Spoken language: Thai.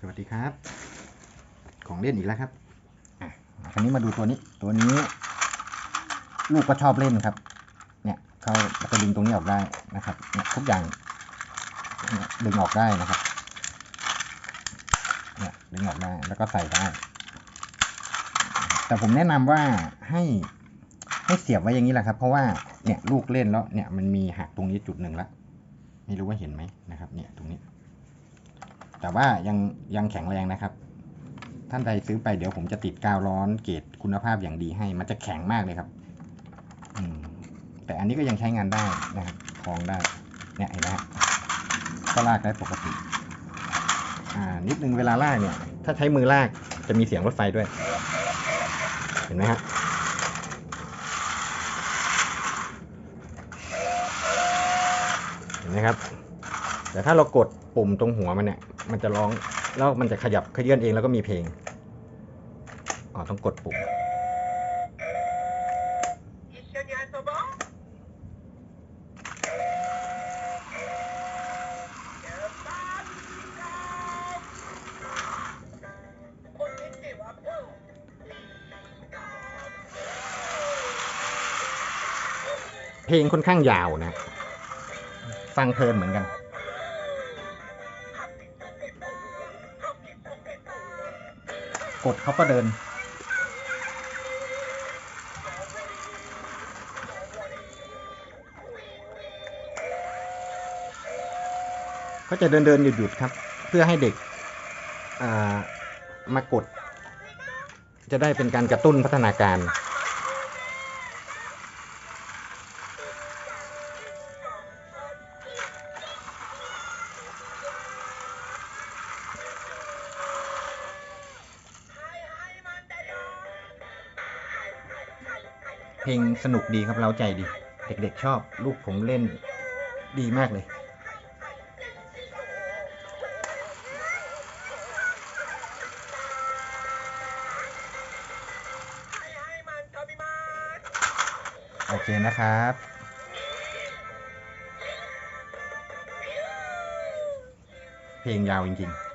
สวัสดีครับ ของเล่นอีกแล้วครับอะคราวนี้มาดูตัวนี้ ตัวนี้ ลูกก็ชอบเล่นครับ เนี่ยเขาจะดึงตรงนี้ออกได้นะครับเนี่ยทุกอย่างดึงออกได้นะครับเนี่ยดึงออกได้แล้วก็ใส่ได้ แต่ผมแนะนำว่าให้ให้เสียบไว้อย่างนี้แหละครับ เพราะว่าเนี่ยลูกเล่นแล้วเนี่ยมันมีหักตรงนี้จุดหนึ่งแล้วไม่รู้ว่าเห็นไหมนะครับ แต่ว่ายังยังแข็งแรงนะครับ ท่านใดซื้อไปเดี๋ยวผมจะติดกาวร้อนเกรดคุณภาพอย่างดีให้ มันจะแข็งมากเลยครับแต่อันนี้ก็ยังใช้งานได้นะครับคลองได้ เนี่ยเห็นไหมก็ลากได้ปกติ อ่า นิดนึงเวลาลากเนี่ย ถ้าใช้มือลากจะมีเสียงรถไฟด้วย เห็นไหมฮะเห็นไหมครับ แต่ถ้าเรากดปุ่มตรงหัวมันเนี่ย มันจะร้อง แล้วมันจะขยับขยื่นเองแล้วก็มีเพลง อ๋อ ต้องกดปุ่ม เพลงค่อนข้างยาวนะ ฟังเพลินเหมือนกัน กดเขาก็เดิน ก็จะเดินเดินหยุดหยุดครับ เพื่อให้เด็กามากด จะได้เป็นการกระตุ้นพัฒนาการ พลงสนุกดีครับเราใจดี เด็กๆชอบลูกผมเล่นดีมากเลย โอเคนะครับเพลงยาวจริงๆ